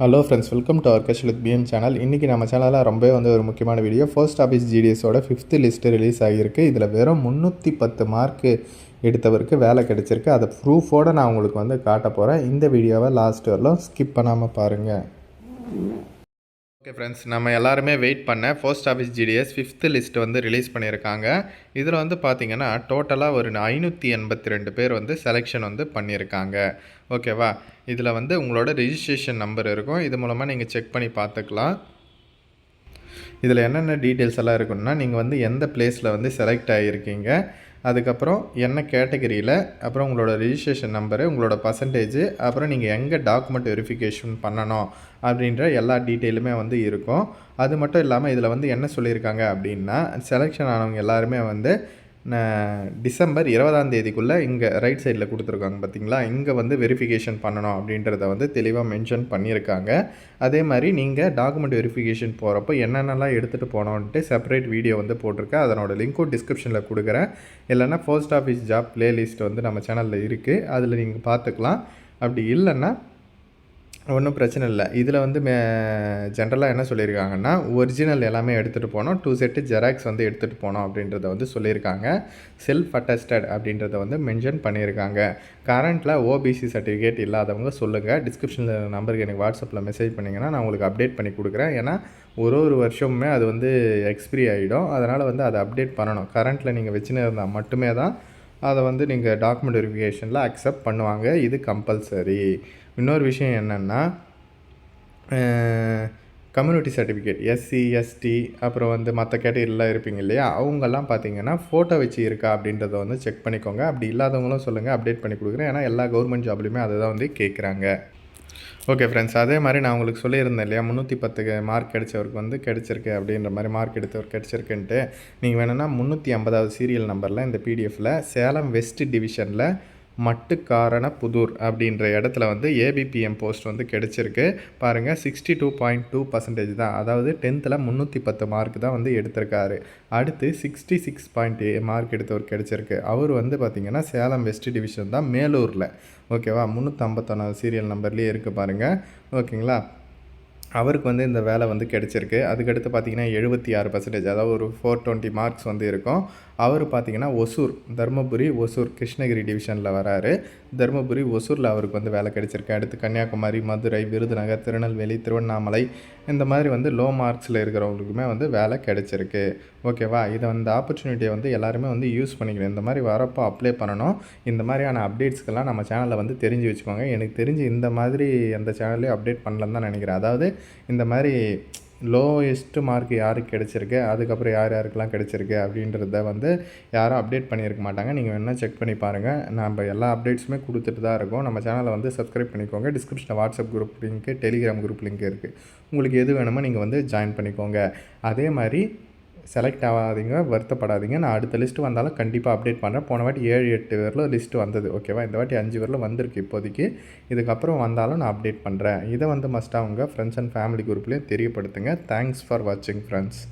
Hello friends welcome to our கஷ் with channel இன்றைக்கி நம்ம சேனலில் ரொம்பவே வந்து ஒரு முக்கியமான வீடியோ போஸ்ட் ஆஃபீஸ் ஜிடிஎஸோட ஃபிஃப்த்து லிஸ்ட்டு ரிலீஸ் ஆகியிருக்கு. இதில் வெறும் முந்நூற்றி பத்து மார்க்கு எடுத்தவருக்கு வேலை கிடைச்சிருக்கு. அதை ப்ரூஃபோடு நான் உங்களுக்கு வந்து காட்ட போகிறேன் இந்த வீடியோவை லாஸ்ட் வரலாம் ஸ்கிப் பண்ணாமல் பாருங்கள் ஓகே ஃப்ரெண்ட்ஸ் நம்ம எல்லாருமே வெயிட் பண்ண post office GDS fifth list வந்து ரிலீஸ் பண்ணியிருக்காங்க. இதில் வந்து பார்த்தீங்கன்னா டோட்டலாக ஒரு ஐநூற்றி எண்பத்தி ரெண்டு பேர் வந்து செலெக்ஷன் வந்து பண்ணியிருக்காங்க. ஓகேவா இதில் வந்து உங்களோட ரிஜிஸ்ட்ரேஷன் நம்பர் இருக்கும். இது மூலமாக நீங்கள் செக் பண்ணி பார்த்துக்கலாம் இதில் என்னென்ன டீட்டெயில்ஸ் எல்லாம் இருக்குன்னா நீங்கள் வந்து எந்த பிளேஸில் வந்து செலக்ட் ஆகியிருக்கீங்க அதுக்கப்புறம் என்ன கேட்டகரியில் அப்புறம் உங்களோட ரிஜிஸ்ட்ரேஷன் நம்பரு உங்களோட பர்சன்டேஜ் அப்புறம் நீங்கள் எங்கே டாக்குமெண்ட் வெரிஃபிகேஷன் பண்ணணும் அப்படின்ற எல்லா டீட்டெயிலுமே வந்து இருக்கும். அது மட்டும் இல்லாமல் இதில் வந்து என்ன சொல்லியிருக்காங்க அப்படின்னா செலெக்ஷன் ஆனவங்க எல்லாருமே வந்து டிசம்பர் இருபதாம் தேதிக்குள்ளே இங்கே ரைட் சைடில் கொடுத்துருக்காங்க பார்த்தீங்களா இங்கே வந்து வெரிஃபிகேஷன் பண்ணணும் அப்படின்றத வந்து தெளிவாக மென்ஷன் பண்ணியிருக்காங்க. அதே மாதிரி நீங்கள் டாக்குமெண்ட் வெரிஃபிகேஷன் போகிறப்போ என்னென்னலாம் எடுத்துகிட்டு போனோன்ட்டு செப்பரேட் வீடியோ வந்து போட்டிருக்கேன். அதனோட லிங்க்கும் டிஸ்கிரிப்ஷனில் கொடுக்குறேன். இல்லைன்னா போஸ்ட் ஆஃபீஸ் ஜாப் பிளேலிஸ்ட் வந்து நம்ம சேனலில் இருக்குது அதில் நீங்கள் பார்த்துக்கலாம். அப்படி இல்லைன்னா ஒன்றும் பிரச்சனை இல்லை. இதில் வந்து மே ஜென்ரலாக என்ன சொல்லியிருக்காங்கன்னா ஒரிஜினல் எல்லாமே எடுத்துகிட்டு போனோம். டூ செட்டு ஜெராக்ஸ் வந்து எடுத்துகிட்டு போனோம் அப்படின்றத வந்து சொல்லியிருக்காங்க. செல்ஃப் அட்டஸ்டட் அப்படின்றத வந்து மென்ஷன் பண்ணியிருக்காங்க. கரண்ட்டில் ஓபிசி சர்டிஃபிகேட் இல்லாதவங்க சொல்லுங்கள் டிஸ்கிரிப்ஷனில் நம்பருக்கு எனக்கு வாட்ஸ்அப்பில் மெசேஜ் பண்ணிங்கன்னா நான் உங்களுக்கு அப்டேட் பண்ணி கொடுக்குறேன். ஏன்னா ஒரு ஒரு வருஷமுமே அது வந்து எக்ஸ்பிரி ஆகிடும் அதனால் வந்து அதை அப்டேட் பண்ணணும். கரண்ட்டில் நீங்கள் வச்சுன்னு இருந்தால் மட்டுமே தான் அதை வந்து நீங்கள் டாக்குமெண்ட் வெரிஃபிகேஷனில் அக்செப்ட் பண்ணுவாங்க. இது கம்பல்சரி இன்னொரு விஷயம் என்னென்னா கம்யூனிட்டி சர்டிஃபிகேட் எஸ்சி எஸ்டி அப்புறம் வந்து மற்ற கேட்டகரியில் இருப்பீங்க இல்லையா? அவங்கெல்லாம் பார்த்தீங்கன்னா ஃபோட்டோ வச்சு இருக்கா அப்படின்றத வந்து செக் பண்ணிக்கோங்க. அப்படி இல்லாதவங்களும் சொல்லுங்கள் அப்டேட் பண்ணி கொடுக்குறேன். ஏன்னா எல்லா கவர்மெண்ட் ஜாப்லையுமே அதை தான் வந்து கேட்குறாங்க ஓகே ஃப்ரெண்ட்ஸ் அதே மாதிரி நான் உங்களுக்கு சொல்லியிருந்தேன் இல்லையா? முந்நூற்றி பத்துக்கு மார்க் கிடைச்சவருக்கு வந்து கிடைச்சிருக்கு அப்படின்ற மாதிரி மார்க் எடுத்தவர் கிடைச்சிருக்குன்ட்டு. நீங்கள் வேணும்னா முந்நூற்றி ஐம்பதாவது சீரியல் நம்பரில் இந்த பிடிஎஃப்பில் சேலம் வெஸ்ட் டிவிஷனில் மட்டுக்காரண புதூர் அப்படின்ற இடத்துல வந்து ஏபிபிஎம் போஸ்ட் வந்து கிடச்சிருக்கு. பாருங்கள் sixty two point two percentage தான். அதாவது டென்த்தில் முந்நூற்றி பத்து மார்க் தான் வந்து எடுத்திருக்காரு. அடுத்து சிக்ஸ்டி சிக்ஸ் பாயிண்ட் மார்க் எடுத்தவர் கிடச்சிருக்கு. அவர் வந்து பார்த்திங்கன்னா சேலம் வெஸ்ட் டிவிஷன் தான் மேலூரில். ஓகேவா முந்நூற்றம்பத்தொன்னாவது சீரியல் நம்பர்லேயே இருக்குது பாருங்கள் ஓகேங்களா அவருக்கு வந்து இந்த வேலை வந்து கிடச்சிருக்கு. அதுக்கடுத்து பார்த்தீங்கன்னா எழுபத்தி ஆறு பர்சன்டேஜ் அதாவது ஒரு ஃபோர் டுவெண்ட்டி மார்க்ஸ் வந்து இருக்கும். அவர் பார்த்திங்கன்னா ஒசூர் தருமபுரி ஒசூர் கிருஷ்ணகிரி டிவிஷனில் வராரு. தருமபுரி ஒசூரில் அவருக்கு வந்து வேலை கிடச்சிருக்கு. அடுத்து கன்னியாகுமரி மதுரை விருதுநகர் திருநெல்வேலி திருவண்ணாமலை இந்த மாதிரி வந்து லோ மார்க்ஸில் இருக்கிறவங்களுக்குமே வந்து வேலை கிடச்சிருக்கு. ஓகேவா இதை வந்து ஆப்பர்ச்சுனிட்டியை வந்து எல்லாருமே வந்து யூஸ் பண்ணிக்கணும். இந்த மாதிரி வரப்போ அப்ளை பண்ணணும். இந்த மாதிரியான அப்டேட்ஸ்க்கெல்லாம் நம்ம சேனலில் வந்து தெரிஞ்சு வச்சுக்கோங்க. எனக்கு தெரிஞ்சு இந்த மாதிரி அந்த சேனல்லே அப்டேட் பண்ணலன்னு தான் நினைக்கிறேன். அதாவது இந்த மாதிரி லோயஸ்ட்டு மார்க் யாருக்கு கிடச்சிருக்கு? அதுக்கப்புறம் யார் யாருக்கெல்லாம் கிடைச்சிருக்கு? அப்படின்றத வந்து யாரும் அப்டேட் பண்ணியிருக்க மாட்டாங்க. நீங்கள் வேணால் செக் பண்ணி பாருங்கள் நம்ம எல்லா அப்டேட்ஸுமே கொடுத்துட்டு தான் இருக்கோம். நம்ம சேனலை வந்து சப்ஸ்கிரைப் பண்ணிக்கோங்க. டிஸ்கிரிப்ஷனில் WhatsApp group link Telegram group link இருக்குது உங்களுக்கு எது வேணுமோ நீங்கள் வந்து ஜாயின் பண்ணிக்கோங்க. அதே மாதிரி செலக்ட் ஆகாதீங்க வருத்தப்படாதீங்க. நான் அடுத்த லிஸ்ட்டு வந்தாலும் கண்டிப்பாக அப்டேட் பண்ணுறேன் போன வாட்டி ஏழு எட்டு பேரில் லிஸ்ட்டு வந்தது ஓகேவா இந்த வாட்டி அஞ்சு பேரில் வந்திருக்கு இப்போதைக்கு. இதுக்கப்புறம் வந்தாலும் நான் அப்டேட் பண்ணுறேன் இதை வந்து மஸ்ட்டாக உங்கள் ஃப்ரெண்ட்ஸ் அண்ட் ஃபேமிலி குரூப்லேயும் தெரியப்படுத்துங்க. தேங்க்ஸ் ஃபார் வாட்சிங் ஃப்ரெண்ட்ஸ்